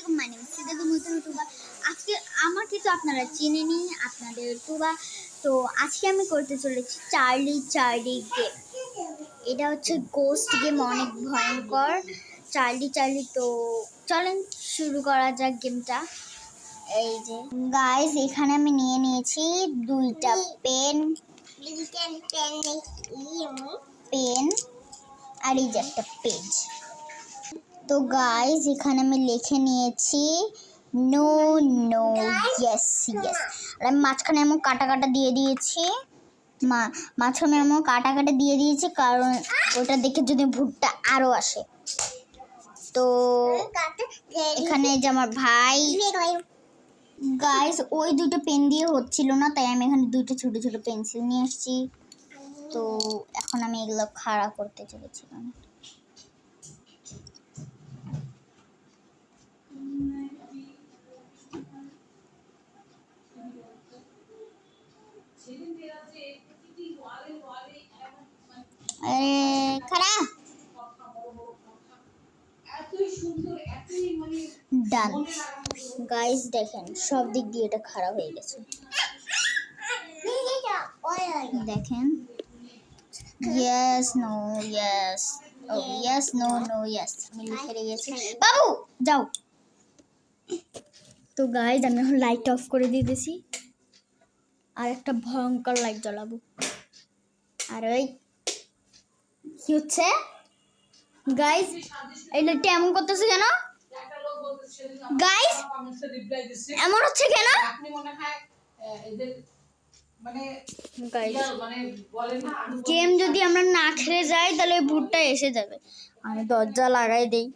আলাইকুম my name Siddharth নতুন টুবা আজকে আমাকে তো আপনারা চিনেনি আপনাদের টুবা তো আজকে আমি করতে চলেছি চার্লি চার্লি গেম এটা হচ্ছে গোস্ট গেম অনেক ভয়ঙ্কর। চার্লি চার্লি তো চলেন শুরু করা যাক গেমটা এই যে গাইস এখানে আমি নিয়ে নিয়েছি দুইটা পেন পেন আর এই যে একটা পেজ তো গাইস এখানে আমি লিখে নিয়েছি নো নো ইয়েস ইয়েস আর আমি মাঝখানে এমন কাটা কাটা দিয়ে দিয়েছি। মা, মাঝখানে এমন কাটা কাটা দিয়ে দিয়েছি, কারণ ওটা দেখে যদি ভুটটা আরও আসে। তো এখানে যে আমার ভাই। গাইস ওই দুটো পেন দিয়ে হচ্ছিল না, তাই আমি এখানে দুটো ছোট ছোট পেন্সিল নিয়ে এসেছি। তো এখন আমি এগুলো খাড়া করতে চলেছিলাম আরে খাড়া ডান গাইস দেখেন, সব দিক দিয়ে এটা খারাপ হয়ে গেছে। দেখেন। ইয়েস নো ইয়েস ও ইয়েস নো নো ইয়েস তো গাইজ আমি এখন লাইট অফ করে দিয়ে দিয়েছি আর একটা ভয়ঙ্কর লাইট জ্বালাবো। আর ওই কি হচ্ছে? গাইজ এই লাইটটা এমন করতেছে কেন? গাইজ এমন হচ্ছে কেন? আপনি মনে হয় এদের মানে গাইজ মানে গেম যদি আমরা না খেলে যাই তাহলে ভূতটা এসে যাবে। আমি দরজা লাগাই দেই।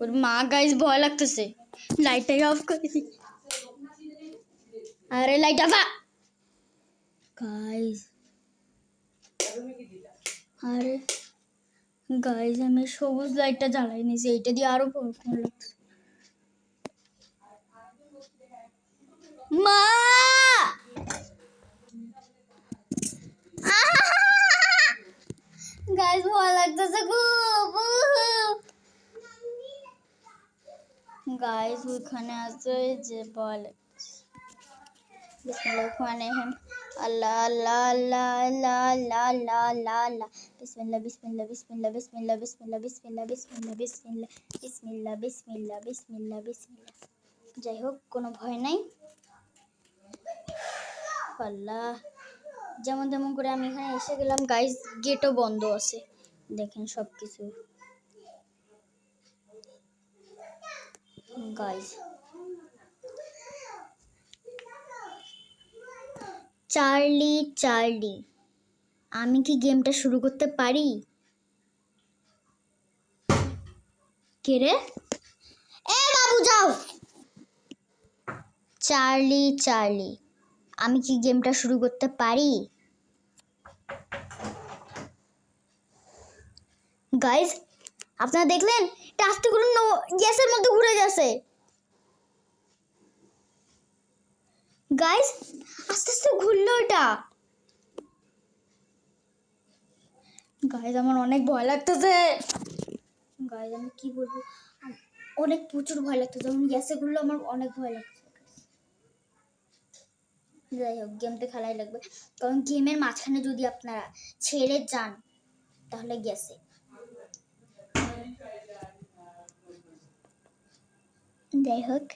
ওর মা গাইজ ভয় লাগতেছে। লাইটটাই অফ করে দিই। আরে লাইট অফ গাইজ আরে। গাইজ আমি সবুজ লাইটটা জ্বালাই নিয়েছি, এইটা দিয়ে আরও মা! গাইজ ভয় লাগতেছে খুব গাইজ ওইখানে আছে যে ভয় লাগতেছে। রহমানির আল্লাহ আল্লাহ আল্লাহ আল্লাহ আল্লাহ আল্লাহ আল্লাহ। আল্লাহ বিসমিল্লাহ বিসমিল্লাহ বিসমিল্লাহ বিসমিল্লাহ বিসমিল্লাহ বিসমিল্লাহ বিসমিল্লাহ বিসমিল্লাহ বিসমিল্লাহ বিসমিল্লাহ বিসমিল্লাহ বিসমিল্লাহ যাই হোক কোনো ভয় নাই আল্লাহ যেমন তেমন করে আমি এখানে এসে গেলাম গাইস গেটও বন্ধ আছে দেখেন সব কিছু গাইস চার্লি চার্লি আমি কি গেমটা শুরু করতে পারি? কে রে? এ বাবু, যাও। চার্লি চার্লি, আমি কি গেমটা শুরু করতে পারি? গাইজ আপনারা দেখলেন? আস্তে করে গ্যাসের মধ্যে ঘুরে যাচ্ছে গাইজ আস্তে আস্তে ঘুরলো এটা। গাইজ আমার অনেক ভয় লাগতেছে। গাইজ আমি কি বলব? অনেক প্রচুর ভয় লাগতো যেমন গ্যাসে ঘুরলো আমার অনেক ভয় লাগতেছে যাই হোক গেমটা খেলাই লাগবে। কারণ গেমের মাঝখানে যদি আপনারা ছেড়ে যান, তাহলে গেছে যাই হোক।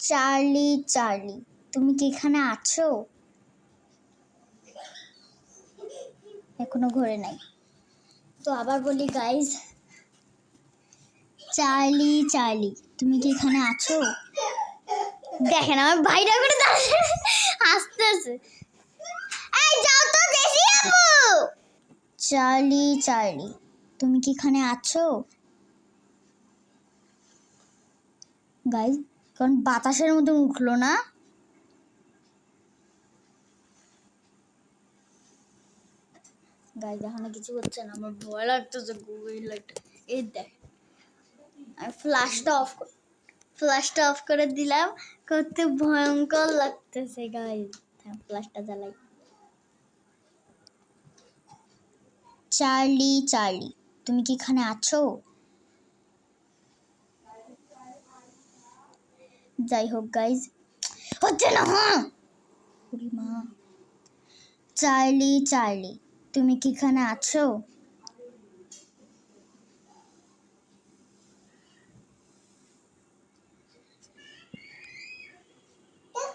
চার্লি চার্লি, তুমি কি এখানে আছো? এখনও ঘরে নাই। তো আবার বলি গাইজ চার্লি চার্লি, তুমি কি এখানে আছো? দেখেন, আমার ভাইরা করে দাঁড়িয়ে হাসতে আছে এই, যাও তো দেশি আপু চার্লি চার্লি, তুমি কি এখানে আছো? গাইজ কারণ বাতাসের মধ্যে উঠল না? গাইজ এখনও কিছু হচ্ছে না। আমার ভয় লাগতেছে গুগল লাইট এই দেখ। আমি ফ্ল্যাশটা অফ ফ্ল্যাশটা অফ করে দিলাম। করতে ভয়ঙ্কর লাগতেছে গাইজ ফ্ল্যাশটা জ্বালাই। চার্লি চার্লি, তুমি কি এখানে আছো? যাই হোক গাইজ হচ্ছে না হ্যাঁ? Charlie Charlie. তুমি কি এখানে আছো?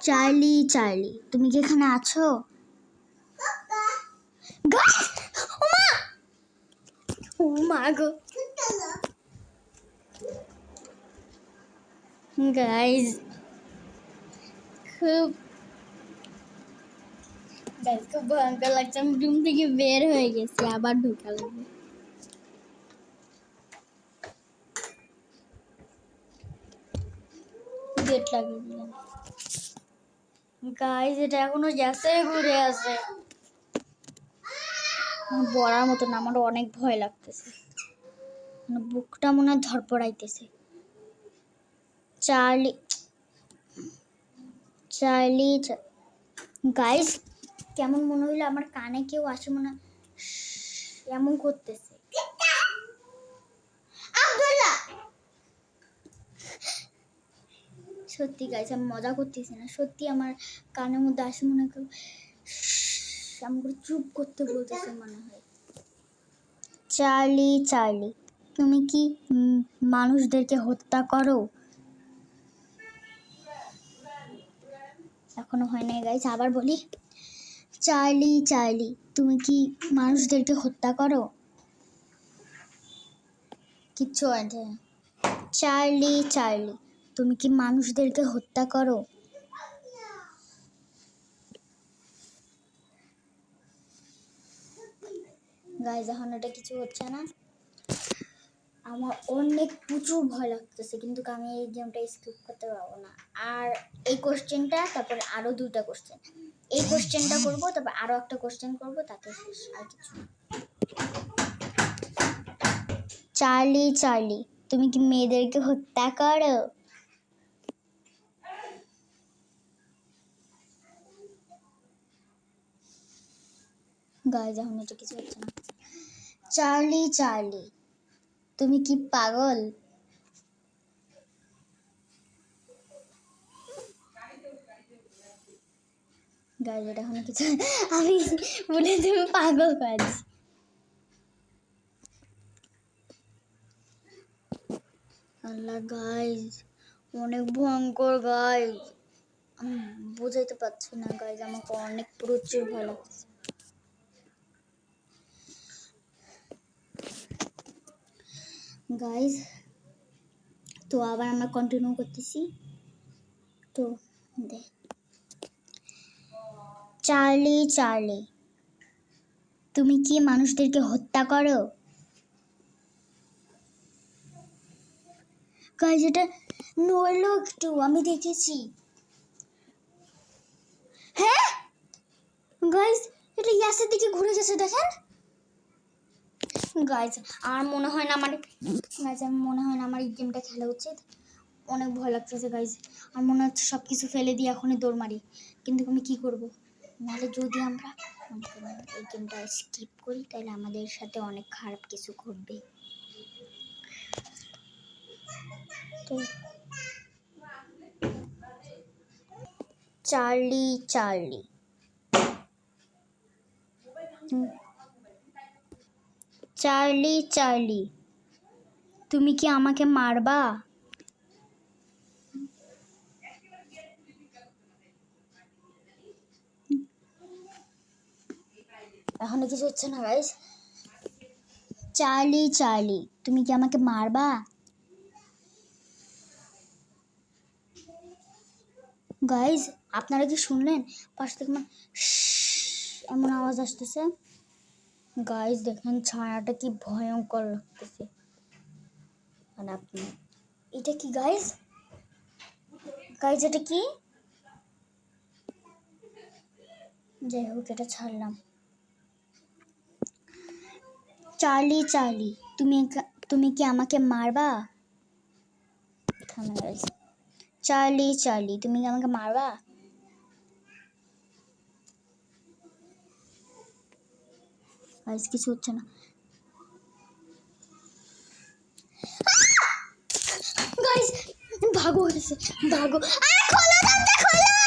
চার্লি চার্লি, তুমি কি এখানে আছো? Guys! ও মা! গো। গাইজ খুব গাইজ খুব ভয়ঙ্কর লাগছে আমি রুম থেকে বের হয়ে গেছি আবার গেট লাগিয়ে দিলাম গাইজ এটা এখনও ঘুরে আছে আমার বলার মতো না আমারও অনেক ভয় লাগতেছে। মানে বুকটা মনে হয় ধরপড়াইতেছে। চার্লি চার্লি গাইস কেমন মনে হইল? আমার কানে কেউ আসে মনে এমন করতেছে সত্যি গাইস আমি মজা করতেছি না সত্যি আমার কানের মধ্যে আসে মনে কেউ আমাকে চুপ করতে বলতেছে মনে হয় চার্লি চার্লি তুমি কি মানুষদেরকে হত্যা করো এখনও হয় নাই গাইজ আবার বলি চার্লি চার্লি, তুমি কি মানুষদেরকে হত্যা করো? কিচ্ছু আছে চার্লি চার্লি, তুমি কি মানুষদেরকে হত্যা করো? গাইজ এখন এটা কিছু হচ্ছে না। আমার অনেক প্রচুর ভয় লাগতেছে, কিন্তু আমি এই গেমটা স্কিপ করতে পারব না। আর এই কোশ্চেনটা তারপরে আরও দুইটা কোশ্চেন এই কোশ্চেনটা করব, তারপর আরও একটা কোশ্চেন করব, তাতে আর কিছু। চার্লি চার্লি, তুমি কি মেয়েদেরকে হত্যা করো? গায়ে যখন কিছু হচ্ছে না। চার্লি চার্লি তুমি কি পাগল? কিছু আমি বলে তুমি পাগল কাজ আল্লাহ, গাইজ, অনেক ভয়ঙ্কর, গাইজ। আমি বোঝাইতে পারছি না, গাইজ, আমাকে অনেক প্রচুর ভয় লাগছে। গাইজ তো আবার আমরা কন্টিনিউ করতেছি। তো চার্লি চার্লি তুমি কি মানুষদেরকে হত্যা করো? গাইজ এটা নড়লো একটু আমি দেখেছি। হ্যাঁ? গাইজ এটা ইয়াসের দিকে ঘুরে গেছে, দেখেন। গাইজ আমার মনে হয় না আমার গাইজ আমার মনে হয় না আমার এই গেমটা খেলা উচিত। অনেক ভয় লাগতেছে গাইজ আমার মনে হচ্ছে সব কিছু ফেলে দিয়ে এখনই দৌড় মারি। কিন্তু আমি কি করব? নাহলে যদি আমরা এই গেমটা স্কিপ করি, তাহলে আমাদের সাথে অনেক খারাপ কিছু ঘটবে। তো চার্লি চার্লি। হুম। Charlie Charlie. তুমি কি আমাকে মারবা? এখনও কিছু হচ্ছে না গাইস চার্লি চার্লি তুমি কি আমাকে মারবা? গাইজ আপনারা কি শুনলেন? পাশ থেকে মানে এমন আওয়াজ আসতেছে। গাইজ দেখেন, ছায়াটা কি ভয়ঙ্কর লাগতেছে। মানে আপনি, এটা কি গাইজ গাইজ এটা কি? যাই হোক, এটা ছাড়লাম। চার্লি চার্লি, তুমি তুমি কি আমাকে মারবা? থামে গাইজ চার্লি চার্লি, তুমি কি আমাকে মারবা? গাইস কিছু হচ্ছে না। গাইস ভাগো হয়েছে ভাগো খোলো দরজা খোলো!